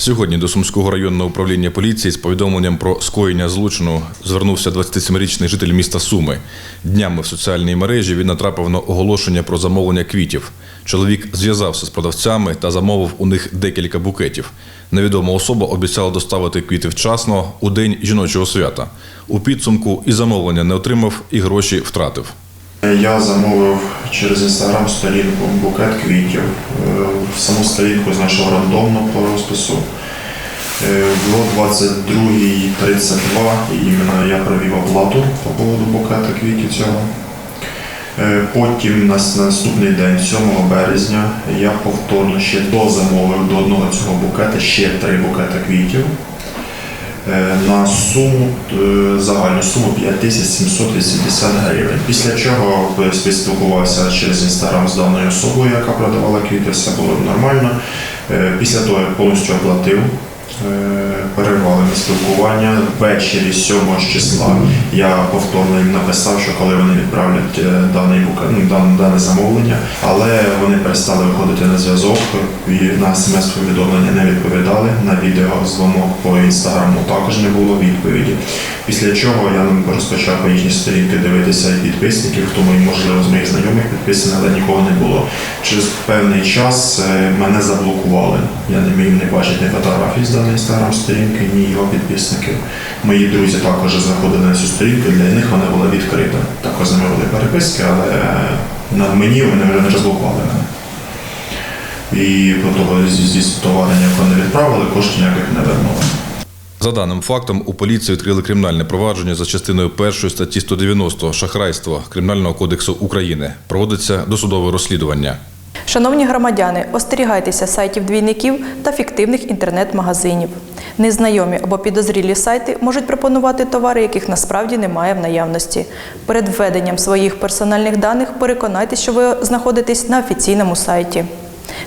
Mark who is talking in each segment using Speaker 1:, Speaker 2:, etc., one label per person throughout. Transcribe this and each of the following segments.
Speaker 1: Сьогодні до Сумського районного управління поліції з повідомленням про скоєння злочину звернувся 27-річний житель міста Суми. Днями в соціальній мережі він натрапив на оголошення про замовлення квітів. Чоловік зв'язався з продавцями та замовив у них декілька букетів. Невідома особа обіцяла доставити квіти вчасно у день жіночого свята. У підсумку і замовлення не отримав, і гроші втратив.
Speaker 2: Я замовив через інстаграм сторінку букет квітів. Саму сторінку знайшов рандомно по розпису. Е, Було 22.32 і іменно я провів оплату по поводу букета квітів цього. Е, Потім на наступний день, 7 березня, я повторно ще дозамовив до одного цього букета ще три букета квітів. Е, на суму е, загальну суму 5780 гривень. Після чого спілкувався через інстаграм з даною особою, яка продавала квіти, все було нормально. Е, Після того я повністю оплатив. Е, Перервали ми спілкування ввечері 7 числа. Я повторно їм написав, що коли вони відправлять е, даний ну, дане замовлення, але вони перестали виходити на зв'язок і на смс-повідомлення не відповідали. На відеозвонок по інстаграму також не було відповіді. Після чого я розпочав по їхні сторінки дивитися і підписників, хто мої, можливо, з моїх знайомих підписаний, але нікого не було. Через певний час е, мене заблокували. Я не міг не бачити ні фотографій з даної інстаграм сторінки, ні його підписників. Мої друзі також заходили на цю сторінку, для них вона була відкрита. Також з ними були переписки, але е, на мені вони вже не розблокували мене. І по того зі, товару ніякого не відправили, коштів ніяких не вернули.
Speaker 1: За даним фактом, у поліції відкрили кримінальне провадження за частиною 1 статті 190 шахрайство Кримінального кодексу України. Проводиться досудове розслідування.
Speaker 3: Шановні громадяни, остерігайтеся сайтів двійників та фіктивних інтернет-магазинів. Незнайомі або підозрілі сайти можуть пропонувати товари, яких насправді немає в наявності. Перед введенням своїх персональних даних переконайтеся, що ви знаходитесь на офіційному сайті.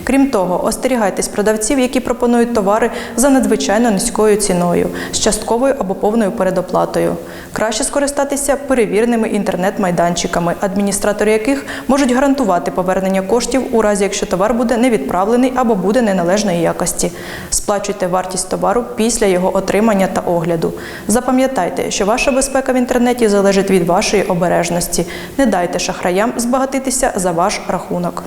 Speaker 3: Крім того, остерігайтесь продавців, які пропонують товари за надзвичайно низькою ціною, з частковою або повною передоплатою. Краще скористатися перевіреними інтернет-майданчиками, адміністратори яких можуть гарантувати повернення коштів у разі, якщо товар буде не відправлений або буде неналежної якості. Сплачуйте вартість товару після його отримання та огляду. Запам'ятайте, що ваша безпека в інтернеті залежить від вашої обережності. Не дайте шахраям збагатитися за ваш рахунок.